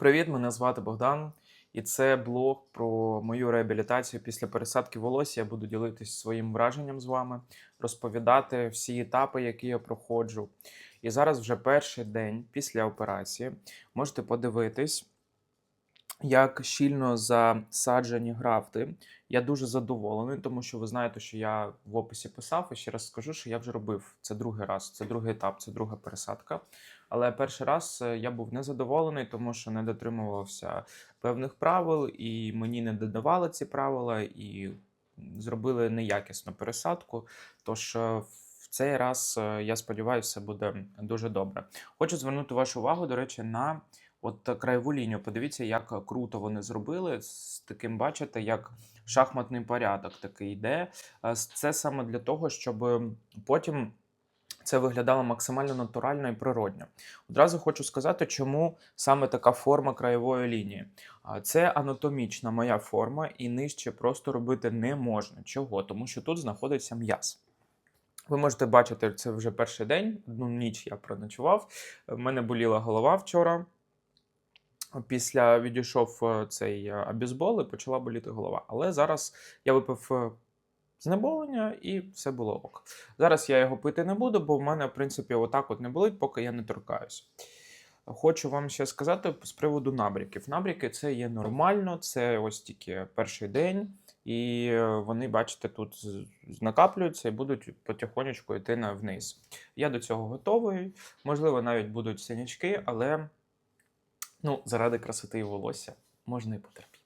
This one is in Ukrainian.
Привіт, мене звати Богдан, і це блог про мою реабілітацію після пересадки волосся. Я буду ділитись своїм враженням з вами, розповідати всі етапи, які я проходжу. І зараз вже перший день після операції можете подивитись, як щільно засаджені графти. Я дуже задоволений, тому що ви знаєте, що я в описі писав і ще раз скажу, що я вже робив це другий раз, це другий етап, це друга пересадка. Але перший раз е, я був незадоволений, тому що не дотримувався певних правил, і мені не додавали ці правила, і зробили неякісну пересадку. Тож е, в цей раз е, я сподіваюся, все буде дуже добре. Хочу звернути вашу увагу, до речі, на от краєву лінію. Подивіться, як круто вони зробили. З таким бачите, як шахматний порядок такий йде. Е, Це саме для того, щоб потім це виглядало максимально натурально і природньо. Одразу хочу сказати, чому саме така форма краєвої лінії. Це анатомічна моя форма, і нижче просто робити не можна. Чого? Тому що тут знаходиться м'яз. Ви можете бачити, це вже перший день, одну ніч я проночував. В мене боліла голова вчора. Після відійшов е, цей е, абізбол і почала боліти голова. Але зараз я випив е, знеболення і все було ок. Зараз я його пити не буду, бо в мене, в принципі, отак от не болить, поки я не торкаюсь. Хочу вам ще сказати з приводу набряків. Набряки це є нормально, це ось тільки перший день, і вони, бачите, тут накаплюються і будуть потихонечку йти вниз. Я до цього готовий. Можливо, навіть будуть синячки, але ну, заради красоти і волосся можна і потерпіти.